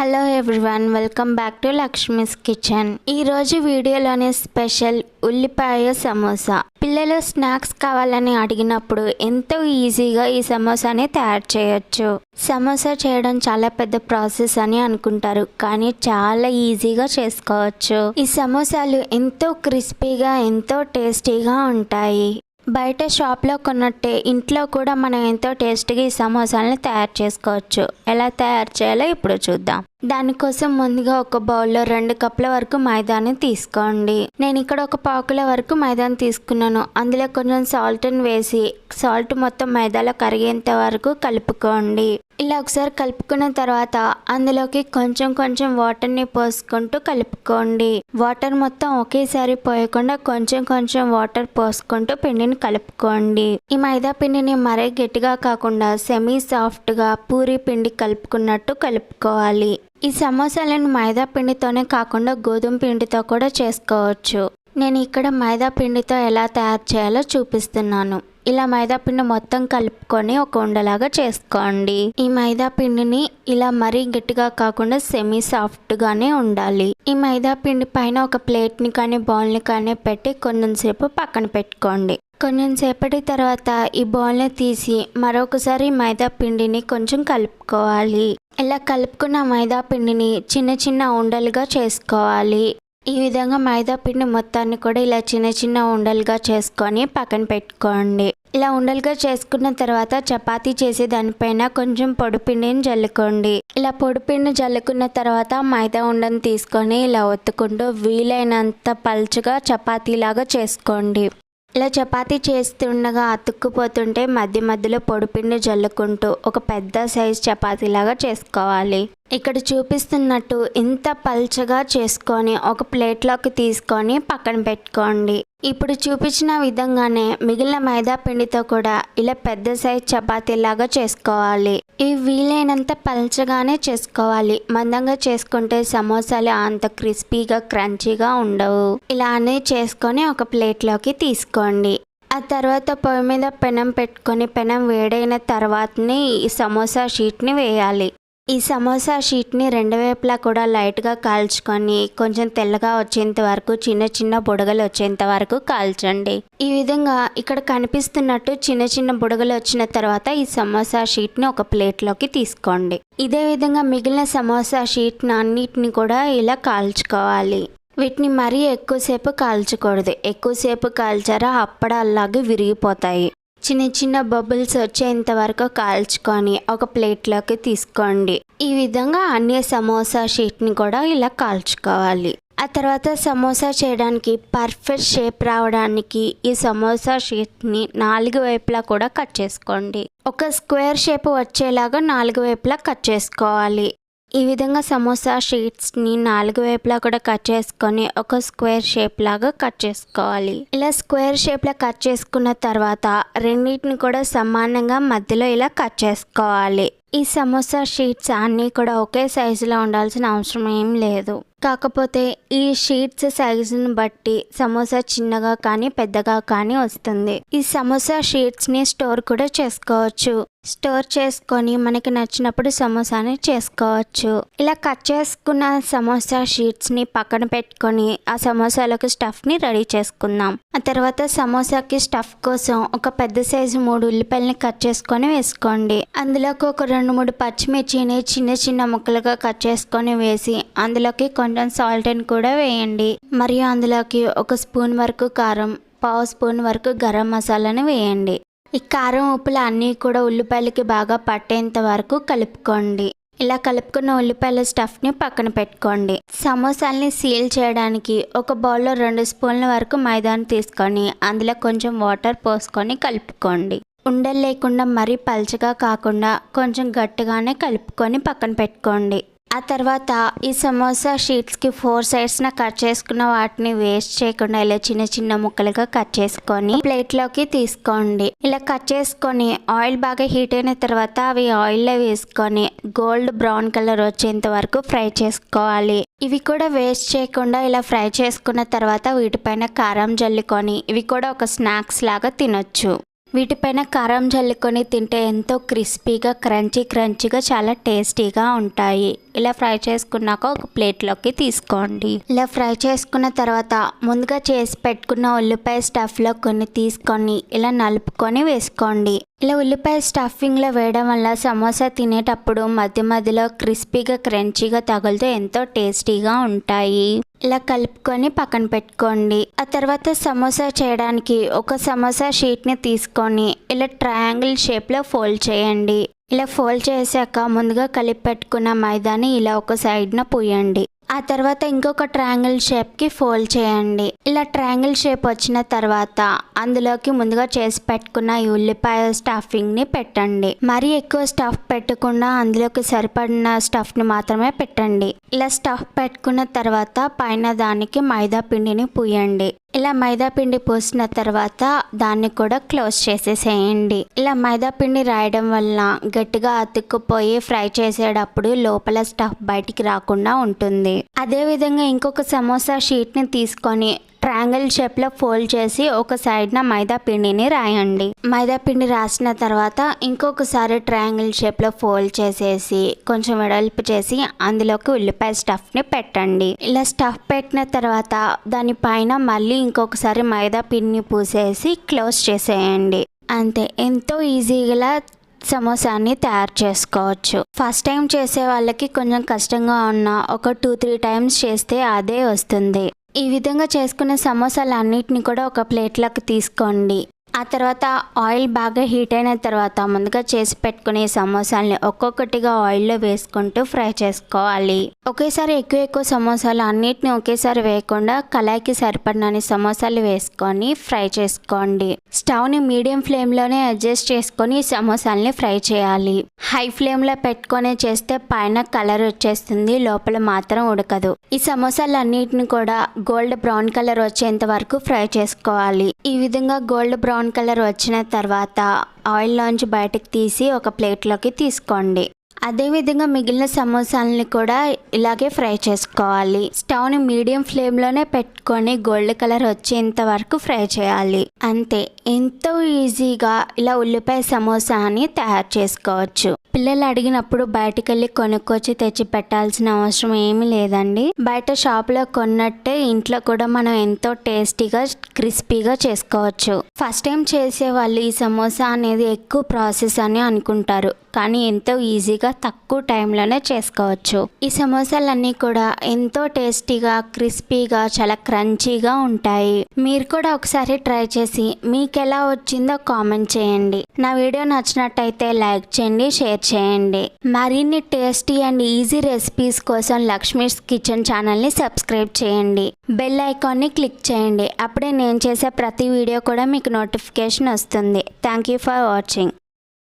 Hello everyone welcome back to Lakshmi's kitchen. ఈ రోజు వీడియోలోని స్పెషల్ ఉల్లిపాయ సమోసా. పిల్లలు స్నాక్స్ కావాలని అడిగినప్పుడు ఎంతో ఈజీగా ఈ సమోసాని తయారు చేయొచ్చు. సమోసా చేయడం చాలా పెద్ద ప్రాసెస్ అని అనుకుంటారు కానీ చాలా ఈజీగా చేసుకోవచ్చు. ఈ సమోసాలు ఎంతో క్రిస్పీగా ఎంతో టేస్టీగా ఉంటాయి. బయట షాప్లో కొన్నట్టే ఇంట్లో కూడా మనం ఎంతో టేస్టీగా ఈ సమోసాలను తయారు చేసుకోవచ్చు. ఎలా తయారు చేయాలో ఇప్పుడు చూద్దాం. దానికోసం ముందుగా ఒక బౌల్లో రెండు కప్పుల వరకు మైదాని తీసుకోండి. నేను ఇక్కడ ఒక పాకుల వరకు మైదాని తీసుకున్నాను. అందులో కొంచెం సాల్ట్ని వేసి సాల్ట్ మొత్తం మైదాలో కరిగేంత వరకు కలుపుకోండి. ఇలా ఒకసారి కలుపుకున్న తర్వాత అందులోకి కొంచెం కొంచెం వాటర్ని పోసుకుంటూ కలుపుకోండి. వాటర్ మొత్తం ఒకేసారి పోయకుండా కొంచెం కొంచెం వాటర్ పోసుకుంటూ పిండిని కలుపుకోండి. ఈ మైదా పిండిని మరీ గట్టిగా కాకుండా సెమీ సాఫ్ట్గా పూరి పిండి కలుపుకున్నట్టు కలుపుకోవాలి. ఈ సమోసాలను మైదా పిండితోనే కాకుండా గోధుమ పిండితో కూడా చేసుకోవచ్చు. నేను ఇక్కడ మైదా పిండితో ఎలా తయారు చేయాలో చూపిస్తున్నాను. ఇలా మైదా పిండి మొత్తం కలుపుకొని ఒక ఉండలాగా చేసుకోండి. ఈ మైదా పిండిని ఇలా మరీ గట్టిగా కాకుండా సెమీ సాఫ్ట్ గానే ఉండాలి. ఈ మైదా పిండి పైన ఒక ప్లేట్ని కానీ బౌల్ని కానీ పెట్టి కొంచెం సేపు పక్కన పెట్టుకోండి. కొంచెం సేపటి తర్వాత ఈ బౌల్ని తీసి మరొకసారి మైదా పిండిని కొంచెం కలుపుకోవాలి. ఇలా కలుపుకున్న మైదా పిండిని చిన్న చిన్న ఉండలుగా చేసుకోవాలి. ఈ విధంగా మైదా పిండి మొత్తాన్ని కూడా ఇలా చిన్న చిన్న ఉండలుగా చేసుకొని పక్కన పెట్టుకోండి. ఇలా ఉండలుగా చేసుకున్న తర్వాత చపాతీ చేసి దానిపైన కొంచెం పొడిపిండిని జల్లుకోండి. ఇలా పొడిపిండి జల్లుకున్న తర్వాత మైదా ఉండని తీసుకొని ఇలా ఒత్తుకుంటూ వీలైనంత పల్చగా చపాతీలాగా చేసుకోండి. ఇలా చపాతీ చేస్తుండగా అతుక్కుపోతుంటే మధ్య మధ్యలో పొడిపిండి జల్లుకుంటూ ఒక పెద్ద సైజ్ చపాతీలాగా చేసుకోవాలి. ఇక్కడ చూపిస్తున్నట్టు ఇంత పల్చగా చేసుకొని ఒక ప్లేట్లోకి తీసుకొని పక్కన పెట్టుకోండి. ఇప్పుడు చూపించిన విధంగానే మిగిలిన మైదా పిండితో కూడా ఇలా పెద్ద సైజ్ చపాతీలాగా చేసుకోవాలి. ఇవి వీలైనంత పల్చగానే చేసుకోవాలి. మందంగా చేసుకుంటే సమోసాలు అంత క్రిస్పీగా క్రంచీగా ఉండవు. ఇలానే చేసుకొని ఒక ప్లేట్లోకి తీసుకోండి. ఆ తర్వాత పొయ్యి మీద పెనం పెట్టుకొని పెనం వేడైన తర్వాతనే ఈ సమోసా షీట్ని వేయాలి. ఈ సమోసా షీట్ని రెండు వైపులా కూడా లైట్గా కాల్చుకొని కొంచెం తెల్లగా వచ్చేంత వరకు చిన్న చిన్న బుడగలు వచ్చేంత వరకు కాల్చండి. ఈ విధంగా ఇక్కడ కనిపిస్తున్నట్టు చిన్న చిన్న బుడగలు వచ్చిన తర్వాత ఈ సమోసా షీట్ని ఒక ప్లేట్లోకి తీసుకోండి. ఇదే విధంగా మిగిలిన సమోసా షీట్ని అన్నిటిని కూడా ఇలా కాల్చుకోవాలి. వీటిని మరీ ఎక్కువసేపు కాల్చకూడదు. ఎక్కువసేపు కాల్చారా అప్పడాల్లాగే విరిగిపోతాయి. చిన్న చిన్న బబుల్స్ వచ్చేంత వరకు కాల్చుకొని ఒక ప్లేట్లోకి తీసుకోండి. ఈ విధంగా అన్ని సమోసా షీట్ని కూడా ఇలా కాల్చుకోవాలి. ఆ తర్వాత సమోసా చేయడానికి పర్ఫెక్ట్ షేప్ రావడానికి ఈ సమోసా షీట్ని నాలుగు వైపులా కూడా కట్ చేసుకోండి. ఒక స్క్వేర్ షేప్ వచ్చేలాగా నాలుగు వైపులా కట్ చేసుకోవాలి. ఈ విధంగా సమోసా షీట్స్ని నాలుగు వైపులా కూడా కట్ చేసుకొని ఒక స్క్వేర్ షేప్ లాగా కట్ చేసుకోవాలి. ఇలా స్క్వేర్ షేప్లో కట్ చేసుకున్న తర్వాత రెండింటిని కూడా సమానంగా మధ్యలో ఇలా కట్ చేసుకోవాలి. ఈ సమోసా షీట్స్ అన్నీ కూడా ఒకే సైజులో ఉండాల్సిన అవసరం ఏం లేదు. కాకపోతే ఈ షీట్స్ సైజుని బట్టి సమోసా చిన్నగా కానీ పెద్దగా కానీ వస్తుంది. ఈ సమోసా షీట్స్ని స్టోర్ కూడా చేసుకోవచ్చు. స్టోర్ చేసుకొని మనకి నచ్చినప్పుడు సమోసాని చేసుకోవచ్చు. ఇలా కట్ చేసుకున్న సమోసా షీట్స్ని పక్కన పెట్టుకొని ఆ సమోసాలకు స్టఫ్ని రెడీ చేసుకుందాం. ఆ తర్వాత సమోసాకి స్టఫ్ కోసం ఒక పెద్ద సైజు మూడు ఉల్లిపాయలని కట్ చేసుకొని వేసుకోండి. అందులోకి ఒక రెండు మూడు పచ్చిమిర్చిని చిన్న చిన్న ముక్కలుగా కట్ చేసుకొని వేసి అందులోకి కొంచెం సాల్ట్ని కూడా వేయండి. మరియు అందులోకి ఒక స్పూన్ వరకు కారం పావు స్పూన్ వరకు గరం మసాలాను వేయండి. ఈ కారం ఉప్పులు అన్నీ కూడా ఉల్లిపాయలకి బాగా పట్టేంత వరకు కలుపుకోండి. ఇలా కలుపుకున్న ఉల్లిపాయల స్టఫ్ని పక్కన పెట్టుకోండి. సమోసాల్ని సీల్ చేయడానికి ఒక బౌల్లో రెండు స్పూన్ల వరకు మైదాను తీసుకొని అందులో కొంచెం వాటర్ పోసుకొని కలుపుకోండి. ఉండలు లేకుండా మరీ పల్చగా కాకుండా కొంచెం గట్టిగానే కలుపుకొని పక్కన పెట్టుకోండి. ఆ తర్వాత ఈ సమోసా షీట్స్కి ఫోర్ సైడ్స్న కట్ చేసుకున్న వాటిని వేస్ట్ చేయకుండా ఇలా చిన్న చిన్న ముక్కలుగా కట్ చేసుకొని ప్లేట్లోకి తీసుకోండి. ఇలా కట్ చేసుకొని ఆయిల్ బాగా హీట్ అయిన తర్వాత అవి ఆయిల్లో వేసుకొని గోల్డ్ బ్రౌన్ కలర్ వచ్చేంత వరకు ఫ్రై చేసుకోవాలి. ఇవి కూడా వేస్ట్ చేయకుండా ఇలా ఫ్రై చేసుకున్న తర్వాత వీటిపైన కారం జల్లుకొని ఇవి కూడా ఒక స్నాక్స్ లాగా తినొచ్చు. వీటిపైన కారం చల్లుకొని తింటే ఎంతో క్రిస్పీగా క్రంచీ క్రంచీగా చాలా టేస్టీగా ఉంటాయి. ఇలా ఫ్రై చేసుకున్నాక ఒక ప్లేట్లోకి తీసుకోండి. ఇలా ఫ్రై చేసుకున్న తర్వాత ముందుగా చేసి పెట్టుకున్న ఉల్లిపాయ స్టఫ్లో కొన్ని తీసుకొని ఇలా నలుపుకొని వేసుకోండి. ఇలా ఉల్లిపాయ స్టఫింగ్లో వేయడం వల్ల సమోసా తినేటప్పుడు మధ్య మధ్యలో క్రిస్పీగా క్రంచీగా తగులుతూ ఎంతో టేస్టీగా ఉంటాయి. ఇలా కలుపుకొని పక్కన పెట్టుకోండి. ఆ తర్వాత సమోసా చేయడానికి ఒక సమోసా షీట్ని తీసుకొని ఇలా ట్రయాంగిల్ షేప్లో ఫోల్డ్ చేయండి. ఇలా ఫోల్డ్ చేశాక ముందుగా కలిపి పెట్టుకున్న మైదాని ఇలా ఒక సైడ్న పూయండి. ఆ తర్వాత ఇంకొక ట్రయాంగిల్ షేప్కి ఫోల్డ్ చేయండి. ఇలా ట్రయాంగిల్ షేప్ వచ్చిన తర్వాత అందులోకి ముందుగా చేసి పెట్టుకున్న ఈ ఉల్లిపాయ స్టఫింగ్ని పెట్టండి. మరీ ఎక్కువ స్టఫ్ పెట్టకుండా అందులోకి సరిపడిన స్టఫ్ని మాత్రమే పెట్టండి. ఇలా స్టఫ్ పెట్టుకున్న తర్వాత పైన దానికి మైదా పిండిని పూయండి. ఇలా మైదాపిండి పోసిన తర్వాత దాన్ని కూడా క్లోజ్ చేసేసేయండి. ఇలా మైదాపిండి రాయడం వల్ల గట్టిగా అతుక్కుపోయి ఫ్రై చేసేటప్పుడు లోపల స్టఫ్ బయటికి రాకుండా ఉంటుంది. అదేవిధంగా ఇంకొక సమోసా షీట్ని తీసుకొని ట్రయాంగిల్ షేప్లో ఫోల్డ్ చేసి ఒక సైడ్న మైదా పిండిని రాయండి. మైదా పిండి రాసిన తర్వాత ఇంకొకసారి ట్రయాంగిల్ షేప్లో ఫోల్డ్ చేసేసి కొంచెం వెడల్పు చేసి అందులోకి ఉల్లిపాయ స్టఫ్ని పెట్టండి. ఇలా స్టఫ్ పెట్టిన తర్వాత దానిపైన మళ్ళీ ఇంకొకసారి మైదా పిండిని పూసేసి క్లోజ్ చేసేయండి. అంతే ఎంతో ఈజీగా సమోసాని తయారు చేసుకోవచ్చు. ఫస్ట్ టైం చేసే వాళ్ళకి కొంచెం కష్టంగా ఉన్న ఒక టూ త్రీ టైమ్స్ చేస్తే అదే వస్తుంది. ఈ విధంగా చేసుకున్న సమోసాలు అన్నిటిని కూడా ఒక ప్లేట్లోకి తీసుకోండి. ఆ తర్వాత ఆయిల్ బాగా హీట్ అయిన తర్వాత ముందుగా చేసి పెట్టుకునే సమోసాలని ఒక్కొక్కటిగా ఆయిల్లో వేసుకుంటూ ఫ్రై చేసుకోవాలి. ఒకేసారి ఎక్కువ ఎక్కువ సమోసాలు అన్నిటిని ఒకేసారి వేయకుండా కళాయికి సరిపడినని సమోసాలు వేసుకొని ఫ్రై చేసుకోండి. స్టవ్ని మీడియం ఫ్లేమ్లోనే అడ్జస్ట్ చేసుకొని సమోసాలని ఫ్రై చేయాలి. హై ఫ్లేమ్లో పెట్టుకొని చేస్తే పైన కలర్ వచ్చేస్తుంది లోపల మాత్రం ఉడకదు. ఈ సమోసాలు అన్నిటిని కూడా గోల్డ్ బ్రౌన్ కలర్ వచ్చేంత వరకు ఫ్రై చేసుకోవాలి. ఈ విధంగా గోల్డ్ బ్రౌన్ బ్రౌన్ కలర్ వచ్చిన తర్వాత ఆయిల్లోంచి బయటకు తీసి ఒక ప్లేట్లోకి తీసుకోండి. అదేవిధంగా మిగిలిన సమోసాలని కూడా ఇలాగే ఫ్రై చేసుకోవాలి. స్టవ్ని మీడియం ఫ్లేమ్లోనే పెట్టుకొని గోల్డ్ కలర్ వచ్చేంత వరకు ఫ్రై చేయాలి. అంతే ఎంతో ఈజీగా ఇలా ఉల్లిపాయ సమోసాని తయారు చేసుకోవచ్చు. పిల్లలు అడిగినప్పుడు బయటికి వెళ్ళి కొనుక్కొచ్చి తెచ్చి పెట్టాల్సిన అవసరం ఏమీ లేదండి. బయట షాప్లో కొన్నట్టే ఇంట్లో కూడా మనం ఎంతో టేస్టీగా క్రిస్పీగా చేసుకోవచ్చు. ఫస్ట్ టైం చేసే వాళ్ళు ఈ సమోసా అనేది ఎక్కువ ప్రాసెస్ అని అనుకుంటారు. కానీ ఎంతో ఈజీగా తక్కువ టైంలోనే చేసుకోవచ్చు. ఈ సమోసాలన్నీ కూడా ఎంతో టేస్టీగా క్రిస్పీగా చాలా క్రంచీగా ఉంటాయి. మీరు కూడా ఒకసారి ట్రై చేసి మీకు ఎలా వచ్చిందో కామెంట్ చేయండి. నా వీడియో నచ్చినట్టయితే లైక్ చేయండి షేర్ చేయండి. మరిన్ని టేస్టీ అండ్ ఈజీ రెసిపీస్ కోసం లక్ష్మీస్ కిచెన్ ఛానల్ని సబ్స్క్రైబ్ చేయండి. బెల్ ఐకాన్ని క్లిక్ చేయండి. అప్పుడే నేను చేసే ప్రతి వీడియో కూడా మీకు నోటిఫికేషన్ వస్తుంది. Thank you for watching.